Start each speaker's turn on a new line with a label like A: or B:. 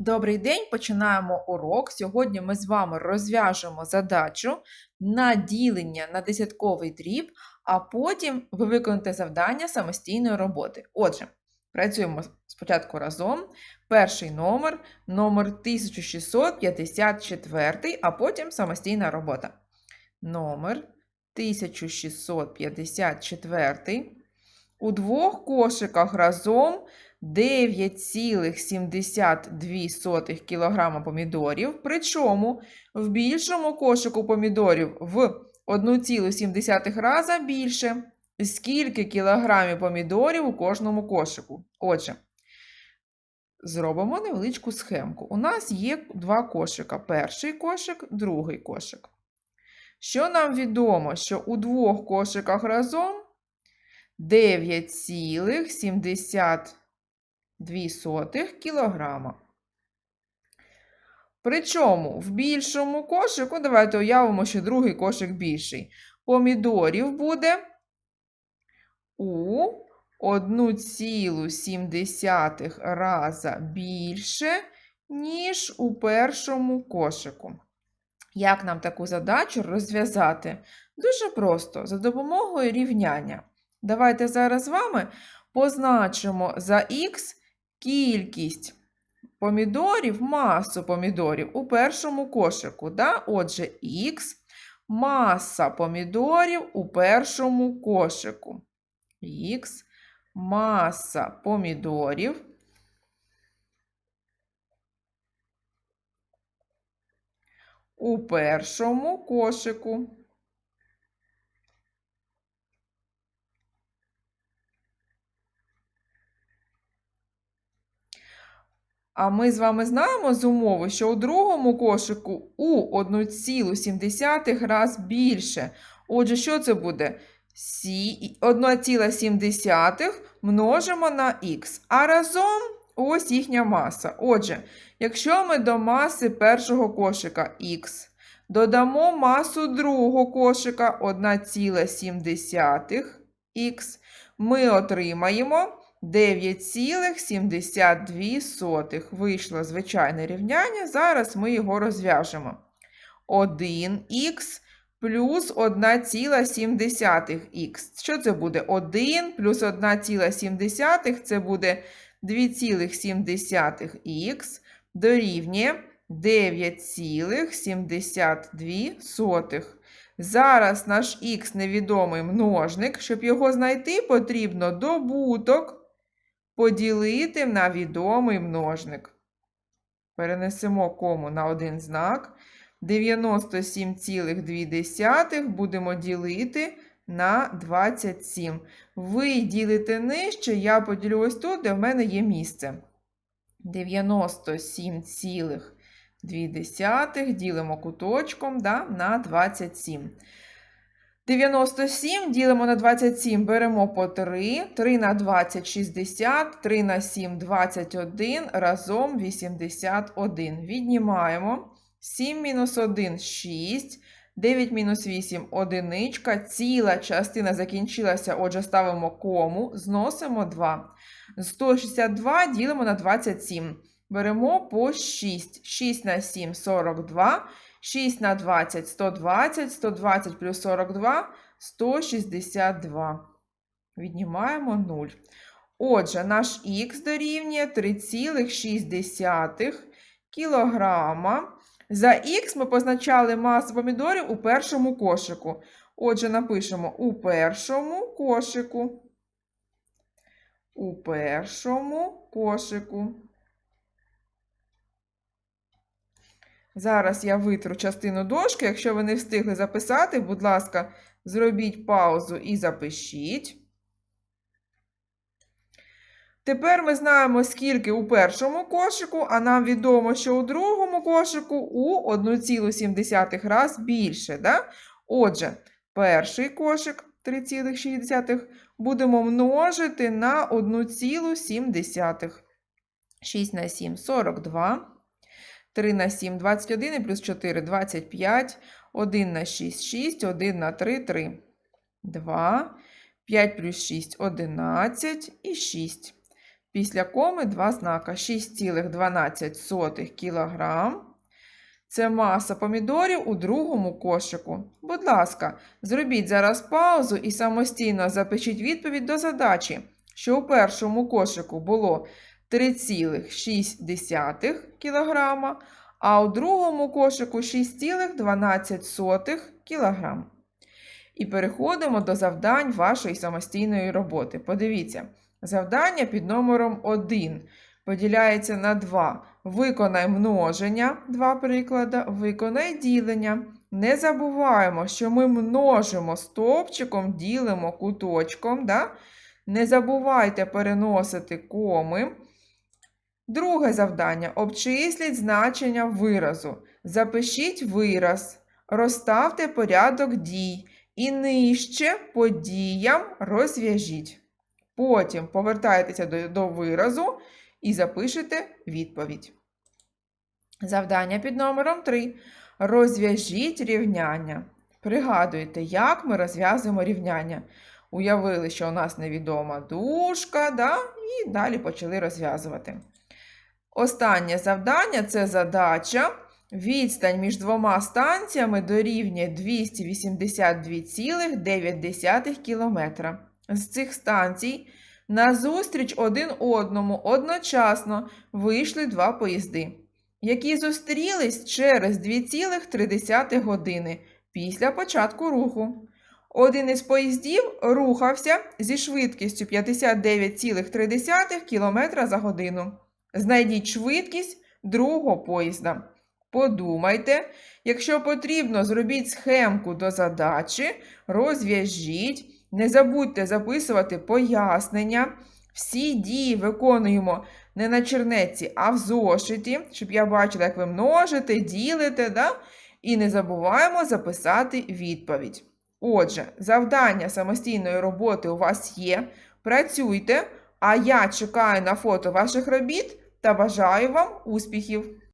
A: Добрий день, починаємо урок. Сьогодні ми з вами розв'яжемо задачу на ділення на десятковий дріб, а потім ви виконаєте завдання самостійної роботи. Отже, працюємо спочатку разом. Перший номер, номер 1654, а потім самостійна робота. Номер 1654. У двох кошиках разом 9,72 кг помідорів. Причому в більшому кошику помідорів в 1,7 рази більше. Скільки кілограмів помідорів у кожному кошику? Отже, зробимо невеличку схемку. У нас є два кошика: перший кошик, другий кошик. Що нам відомо, що у двох кошиках разом 9,72 кілограма. Причому в більшому кошику, давайте уявимо, що другий кошик більший. Помідорів буде у 1,7 раза більше, ніж у першому кошику. Як нам таку задачу розв'язати? Дуже просто, за допомогою рівняння. Давайте зараз з вами позначимо за х кількість помідорів, масу помідорів у першому кошику. Да? Отже, х маса помідорів у першому кошику. Х маса помідорів. У першому кошику. А ми з вами знаємо з умови, що у другому кошику у 1,7 раз більше. Отже, що це буде? 1,7 множимо на х. А разом ось їхня маса. Отже, якщо ми до маси першого кошика х додамо масу другого кошика 1,7 х, ми отримаємо 9,72. Вийшло звичайне рівняння. Зараз ми його розв'яжемо. 1х плюс 1,7х. Що це буде? 1 плюс 1,7 це буде 2,7х дорівнює 9,72. Зараз наш х невідомий множник. Щоб його знайти, потрібно добуток поділити на відомий множник. Перенесемо кому на один знак. 97,2 будемо ділити на 27. Ви ділите нижче, я поділю ось тут, де в мене є місце. 97,2 ділимо куточком да, на 27. 97 ділимо на 27, беремо по 3, 3 на 20 – 60, 3 на 7 – 21, разом 81. Віднімаємо. 7 мінус 1 – 6, 9 мінус 8 – 1, ціла частина закінчилася, отже, ставимо кому, зносимо 2. 162 ділимо на 27, беремо по 6, 6 на 7 – 42, 6 на 20 – 120, 120 плюс 42 – 162. Віднімаємо 0. Отже, наш х дорівнює 3,6 кілограма. За х ми позначали масу помідорів у першому кошику. Отже, напишемо у першому кошику. У першому кошику. Зараз я витру частину дошки. Якщо ви не встигли записати, будь ласка, зробіть паузу і запишіть. Тепер ми знаємо, скільки у першому кошику, а нам відомо, що у другому кошику у 1,7 раз більше. Да? Отже, перший кошик 3,6 будемо множити на 1,7. 6 на 7 – 42. 3 на 7 – 21 і плюс 4 – 25. 1 на 6 – 6, 1 на 3 – 3. 2. 5 плюс 6 – 11 і 6. Після коми два знака 6,12 кг. Це маса помідорів у другому кошику. Будь ласка, зробіть зараз паузу і самостійно запишіть відповідь до задачі, що у першому кошику було 3,6 кг, а у другому кошику 6,12 кг. І переходимо до завдань вашої самостійної роботи. Подивіться, завдання під номером 1 поділяється на 2. Виконай множення, два приклади, виконай ділення. Не забуваємо, що ми множимо стовпчиком, ділимо куточком. Да? Не забувайте переносити коми. Друге завдання. Обчисліть значення виразу. Запишіть вираз, розставте порядок дій і нижче по діям розв'яжіть. Потім повертайтеся до, до виразу і запишете відповідь. Завдання під номером 3. Розв'яжіть рівняння. Пригадуйте, як ми розв'язуємо рівняння. Уявили, що у нас невідома дужка, да? і далі почали розв'язувати. Останнє завдання це задача. Відстань між двома станціями дорівнює 282,9 км. З цих станцій назустріч один одному одночасно вийшли два поїзди, які зустрілись через 2,3 години після початку руху. Один із поїздів рухався зі швидкістю 59,3 км за годину. Знайдіть швидкість другого поїзда. Подумайте, якщо потрібно, зробіть схемку до задачі, розв'яжіть, не забудьте записувати пояснення. Всі дії виконуємо не на чернеці, а в зошиті, щоб я бачила, як ви множите, ділите, да? і не забуваємо записати відповідь. Отже, завдання самостійної роботи у вас є. Працюйте, а я чекаю на фото ваших робіт та бажаю вам успіхів!